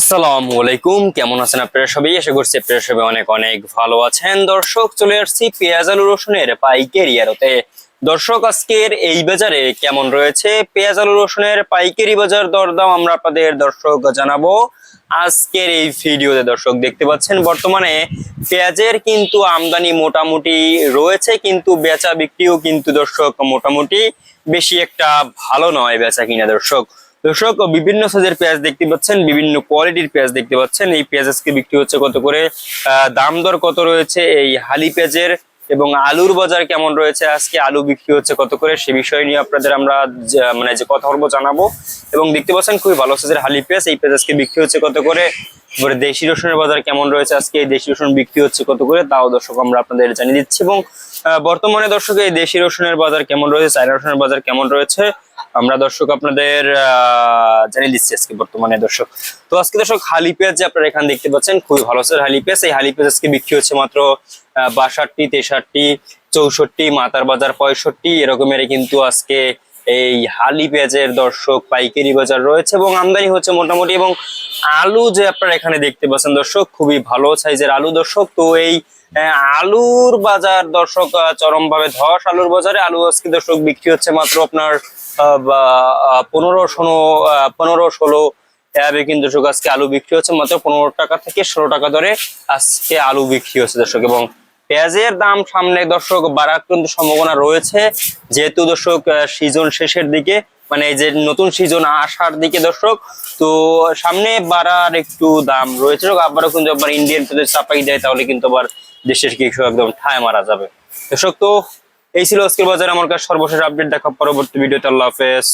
আসসালামু আলাইকুম। কেমন আছেন আপনারা সবাই? আশা করছি আপনারা সবাই অনেক অনেক ভালো আছেন। দর্শক, চলে আসছি পেঁয়াজ আলু রসুনের পাইকারি আরতে দর্শক, আজকের এই বাজারে কেমন রয়েছে? পেঁয়াজ আলু রসুনের পাইকারি বাজার দরদাম আমরা আপনাদের দর্শক জানাব। আজকের এই ভিডিওতে দর্শক দেখতে পাচ্ছেন, বর্তমানে পেঁয়াজের কিন্তু আমদানি মোটামুটি রয়েছে, কিন্তু বেচা বিক্রিও কিন্তু দর্শক মোটামুটি বেশি একটা ভালো নয় বেচা কিনা দর্শক। দর্শক, বিভিন্ন সাইজের পেঁয়াজ দেখতে পাচ্ছেন, বিভিন্ন কোয়ালিটির পেঁয়াজ দেখতে পাচ্ছেন। এই পেঁয়াজ আজকে বিক্রি হচ্ছে কত করে? দাম দর কত রয়েছে? এই হালি পেঁয়াজের এবং আলুর বাজার কেমন রয়েছে? আজকে আলু বিক্রি হচ্ছে কত করে? সে বিষয় নিয়ে আপনাদের আমরা মানে যে কথা বলব জানাব। এবং দেখতে পাচ্ছেন, খুবই ভালো সাইজের হালি পেঁয়াজ। এই পেঁয়াজ আজকে বিক্রি হচ্ছে কত করে? এবারে দেশি রসুনের বাজার কেমন রয়েছে? আজকে এই দেশি রসুন বিক্রি হচ্ছে কত করে? তাও দর্শক, আমরা আপনাদের জানিয়ে দিচ্ছি। এবং বর্তমানে দর্শক, এই দেশি রসুনের বাজার কেমন রয়েছে? চায়না রসুনের বাজার কেমন রয়েছে? আমরা দর্শক আপনাদের জানিয়ে দিচ্ছি আজকে বর্তমানে দর্শক। তো আজকে দর্শক হালি পেঁয়াজ যে আপনারা এখানে দেখতে পাচ্ছেন, খুবই ভালো আছে হালি পেঁয়াজ। এই হালি পেঁয়াজ আজকে বিক্রি হচ্ছে মাত্র বাষট্টি, তেষট্টি, চৌষট্টি, মাতার বাজার পঁয়ষট্টি এরকমের কিন্তু আজকে এই হালি পেঁয়াজের দর্শক পাইকারি বাজার রয়েছে এবং আমদানি হচ্ছে মোটামুটি এবং আলু যে আপনারা এখানে দেখতে পাচ্ছেন দর্শক, খুবই ভালো সাইজের আলু দর্শক। তো এই আলুর বাজার দর্শক চরম ভাবে ধস আলুর বাজারে। আলু আজকে দর্শক বিক্রি হচ্ছে মাত্র আপনার পনেরো ষোলো পনেরো ষোলো কিন্তু দর্শক আজকে আলু বিক্রি হচ্ছে মাত্র পনেরো টাকা থেকে ষোলো টাকা ধরে আজকে আলু বিক্রি হচ্ছে দর্শক এবং পেঁয়াজের দাম সামনে দর্শক বাড়ার কিন্তু সম্ভাবনা রয়েছে। যেহেতু দর্শক সিজন শেষের দিকে মানে যে নতুন সিজন আসার দিকে দর্শক, তো সামনে বাড়ার একটু দাম রয়েছে। আবারও কিন্তু আবার ইন্ডিয়ান পেঁয়াজের চাপাই দেয়, তাহলে কিন্তু আবার দেশের কৃষক একদম ঠায় মারা যাবে। দর্শক, তো এই ছিল আজকের বাজারে। আমার কাছে সর্বশেষ আপডেট দেখা, পরবর্তী ভিডিওতে। আল্লাহ হাফেজ।